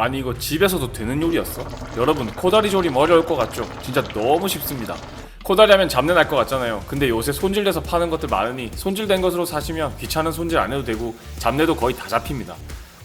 아니 이거 집에서도 되는 요리였어? 여러분 코다리 조림 어려울 것 같죠? 진짜 너무 쉽습니다. 코다리 하면 잡내 날 것 같잖아요. 근데 요새 손질돼서 파는 것들 많으니 손질된 것으로 사시면 귀찮은 손질 안 해도 되고 잡내도 거의 다 잡힙니다.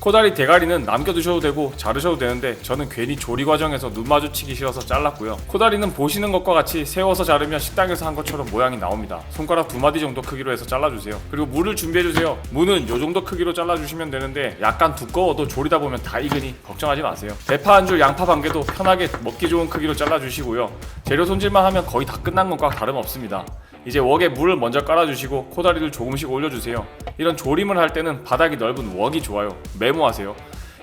코다리 대가리는 남겨두셔도 되고 자르셔도 되는데 저는 괜히 조리 과정에서 눈 마주치기 싫어서 잘랐고요. 코다리는 보시는 것과 같이 세워서 자르면 식당에서 한 것처럼 모양이 나옵니다. 손가락 두 마디 정도 크기로 해서 잘라주세요. 그리고 물을 준비해주세요. 무는 요 정도 크기로 잘라주시면 되는데 약간 두꺼워도 조리다 보면 다 익으니 걱정하지 마세요. 대파 한 줄, 양파 반 개도 편하게 먹기 좋은 크기로 잘라주시고요. 재료 손질만 하면 거의 다 끝난 것과 다름없습니다. 이제 웍에 물을 먼저 깔아주시고 코다리를 조금씩 올려주세요. 이런 조림을 할 때는 바닥이 넓은 웍이 좋아요. 메모하세요.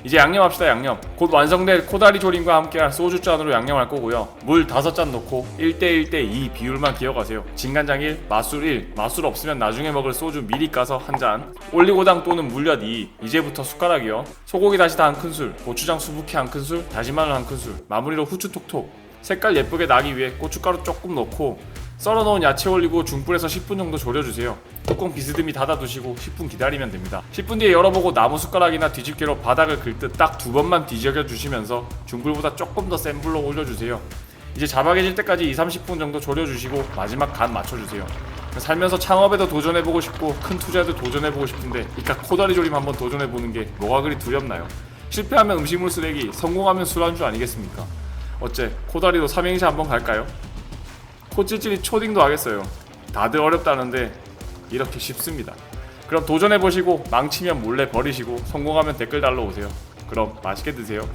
이제 양념합시다 양념. 곧 완성될 코다리 조림과 함께할 소주 잔으로 양념할 거고요. 물 5잔 넣고 1대1대2 비율만 기억하세요. 진간장 1, 맛술 1, 맛술 없으면 나중에 먹을 소주 미리 까서 한 잔. 올리고당 또는 물엿 2, 이제부터 숟가락이요. 소고기 다시 다 한 큰술, 고추장 수북히 한 큰술, 다진 마늘 한 큰술, 마무리로 후추 톡톡. 색깔 예쁘게 나기 위해 고춧가루 조금 넣고 썰어 놓은 야채 올리고 중불에서 10분 정도 졸여주세요. 뚜껑 비스듬히 닫아두시고 10분 기다리면 됩니다. 10분 뒤에 열어보고 나무 숟가락이나 뒤집개로 바닥을 긁듯 딱 두 번만 뒤적여 주시면서 중불보다 조금 더 센 불로 올려주세요. 이제 자박해질 때까지 2, 30분 정도 졸여주시고 마지막 간 맞춰주세요. 살면서 창업에도 도전해보고 싶고 큰 투자에도 도전해보고 싶은데 이깟 코다리 조림 한번 도전해보는 게 뭐가 그리 두렵나요? 실패하면 음식물 쓰레기, 성공하면 술안주 아니겠습니까? 어째 코다리도 삼행시 한번 갈까요? 코찔찔이 초딩도 하겠어요. 다들 어렵다는데 이렇게 쉽습니다. 그럼 도전해 보시고 망치면 몰래 버리시고 성공하면 댓글 달러 오세요. 그럼 맛있게 드세요.